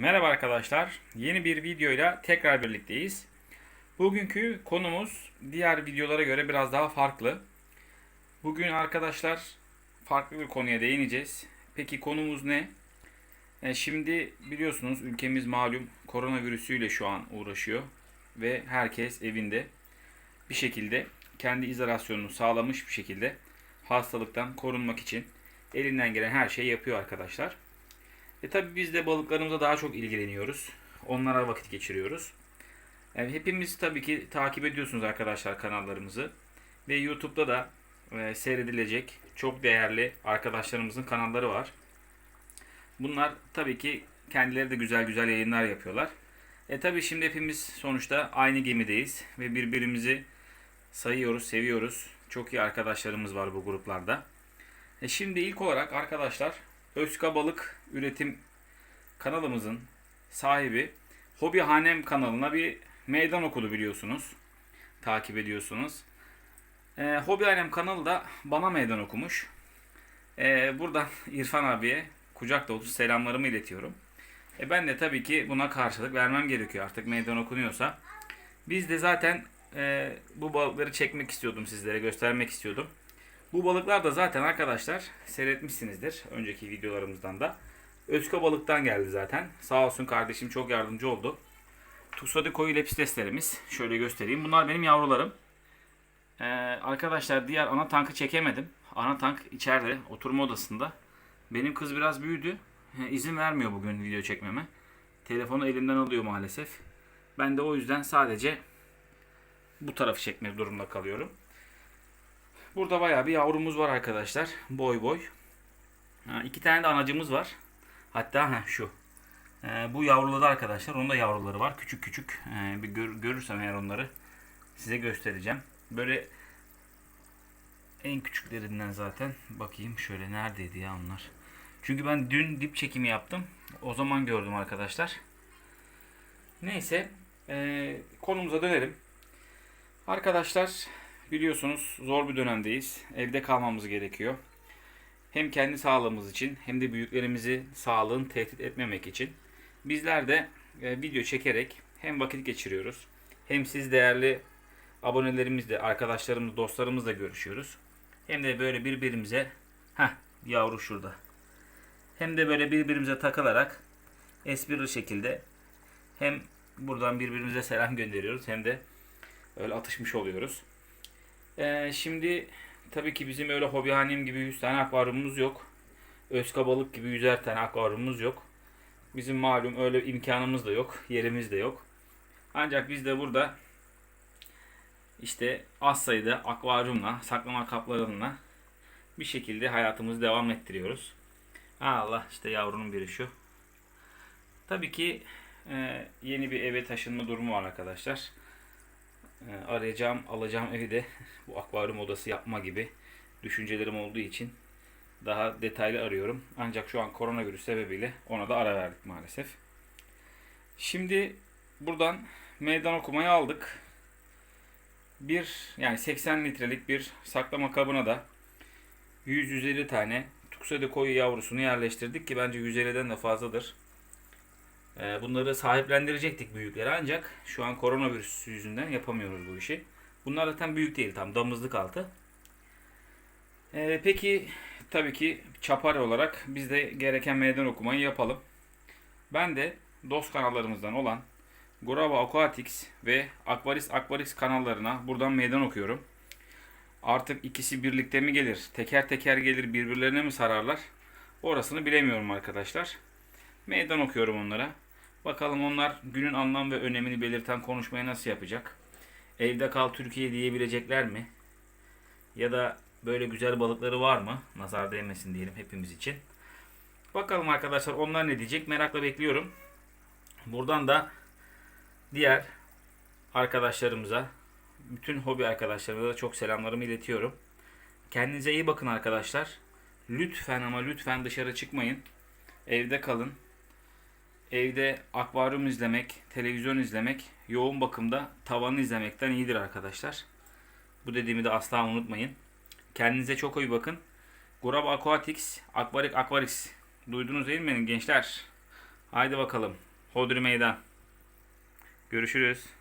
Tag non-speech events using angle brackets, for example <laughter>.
Merhaba arkadaşlar. Yeni bir videoyla tekrar birlikteyiz. Bugünkü konumuz diğer videolara göre biraz daha farklı. Bugün arkadaşlar farklı bir konuya değineceğiz. Peki konumuz ne? E, şimdi biliyorsunuz ülkemiz malum koronavirüsüyle şu an uğraşıyor ve herkes evinde bir şekilde kendi izolasyonunu sağlamış bir şekilde hastalıktan korunmak için elinden gelen her şeyi yapıyor arkadaşlar. E tabi biz de balıklarımıza daha çok ilgileniyoruz. Onlara vakit geçiriyoruz. Yani hepimiz tabii ki takip ediyorsunuz arkadaşlar kanallarımızı. Ve YouTube'da da e, seyredilecek çok değerli arkadaşlarımızın kanalları var. Bunlar tabii ki kendileri de güzel güzel yayınlar yapıyorlar. E tabii şimdi hepimiz sonuçta aynı gemideyiz ve birbirimizi sayıyoruz, seviyoruz. Çok iyi arkadaşlarımız var bu gruplarda. E şimdi ilk olarak arkadaşlar Özka Balık Üretim kanalımızın sahibi Hobi Hanem kanalına bir meydan okudu biliyorsunuz. Takip ediyorsunuz. E, Hobi Hanem kanalı da bana meydan okumuş. E, buradan <laughs> İrfan abiye kucak dolusu selamlarımı iletiyorum. E, ben de tabii ki buna karşılık vermem gerekiyor artık meydan okunuyorsa. Biz de zaten e, bu balıkları çekmek istiyordum sizlere göstermek istiyordum. Bu balıklar da zaten arkadaşlar seyretmişsinizdir önceki videolarımızdan da. Özka balıktan geldi zaten. Sağ olsun kardeşim çok yardımcı oldu. Tuksadi koyu lepisteslerimiz. Şöyle göstereyim. Bunlar benim yavrularım. Ee, arkadaşlar diğer ana tankı çekemedim. Ana tank içeride oturma odasında. Benim kız biraz büyüdü. İzin vermiyor bugün video çekmeme. Telefonu elimden alıyor maalesef. Ben de o yüzden sadece bu tarafı çekmek durumunda kalıyorum. Burada bayağı bir yavrumuz var arkadaşlar. Boy boy. Ha, iki tane de anacımız var. Hatta ha, şu. Ee, bu yavruladı arkadaşlar. Onun da yavruları var. Küçük küçük. Ee, bir gör, görürsem eğer onları size göstereceğim. Böyle en küçüklerinden zaten. Bakayım şöyle neredeydi ya onlar. Çünkü ben dün dip çekimi yaptım. O zaman gördüm arkadaşlar. Neyse. ee, konumuza dönelim. Arkadaşlar biliyorsunuz zor bir dönemdeyiz. Evde kalmamız gerekiyor. Hem kendi sağlığımız için hem de büyüklerimizi sağlığını tehdit etmemek için bizler de e, video çekerek hem vakit geçiriyoruz hem siz değerli abonelerimizle, arkadaşlarımız, dostlarımızla görüşüyoruz. Hem de böyle birbirimize ha yavru şurada. Hem de böyle birbirimize takılarak esprili şekilde hem buradan birbirimize selam gönderiyoruz hem de öyle atışmış oluyoruz. Ee, şimdi tabii ki bizim öyle hobihanem gibi 100 tane akvaryumumuz yok. Özka balık gibi 100'er tane akvaryumumuz yok. Bizim malum öyle imkanımız da yok. Yerimiz de yok. Ancak biz de burada işte az sayıda akvaryumla, saklama kaplarıyla bir şekilde hayatımızı devam ettiriyoruz. Allah işte yavrunun biri şu. Tabii ki e, yeni bir eve taşınma durumu var arkadaşlar. E, arayacağım, alacağım evi de <laughs> bu akvaryum odası yapma gibi düşüncelerim olduğu için daha detaylı arıyorum. Ancak şu an koronavirüs sebebiyle ona da ara verdik maalesef. Şimdi buradan meydan okumayı aldık. Bir yani 80 litrelik bir saklama kabına da 100-150 tane tuksede koyu yavrusunu yerleştirdik ki bence 150'den de fazladır. Ee, Bunları sahiplendirecektik büyükleri ancak şu an koronavirüs yüzünden yapamıyoruz bu işi. Bunlar zaten büyük değil tam damızlık altı. Ee, peki tabii ki çapar olarak biz de gereken meydan okumayı yapalım. Ben de dost kanallarımızdan olan Gorava Aquatics ve Aquaris Aquaris kanallarına buradan meydan okuyorum. Artık ikisi birlikte mi gelir, teker teker gelir birbirlerine mi sararlar? Orasını bilemiyorum arkadaşlar. Meydan okuyorum onlara. Bakalım onlar günün anlam ve önemini belirten konuşmayı nasıl yapacak? Evde kal Türkiye diyebilecekler mi? Ya da böyle güzel balıkları var mı? Nazar değmesin diyelim hepimiz için. Bakalım arkadaşlar onlar ne diyecek merakla bekliyorum. Buradan da diğer arkadaşlarımıza, bütün hobi arkadaşlarımıza da çok selamlarımı iletiyorum. Kendinize iyi bakın arkadaşlar. Lütfen ama lütfen dışarı çıkmayın. Evde kalın. Evde akvaryum izlemek, televizyon izlemek, yoğun bakımda tavanı izlemekten iyidir arkadaşlar. Bu dediğimi de asla unutmayın. Kendinize çok iyi bakın. Gorab Aquatics, Aquatic Aquarix. Duydunuz değil mi gençler? Haydi bakalım. Hodri meydan. Görüşürüz.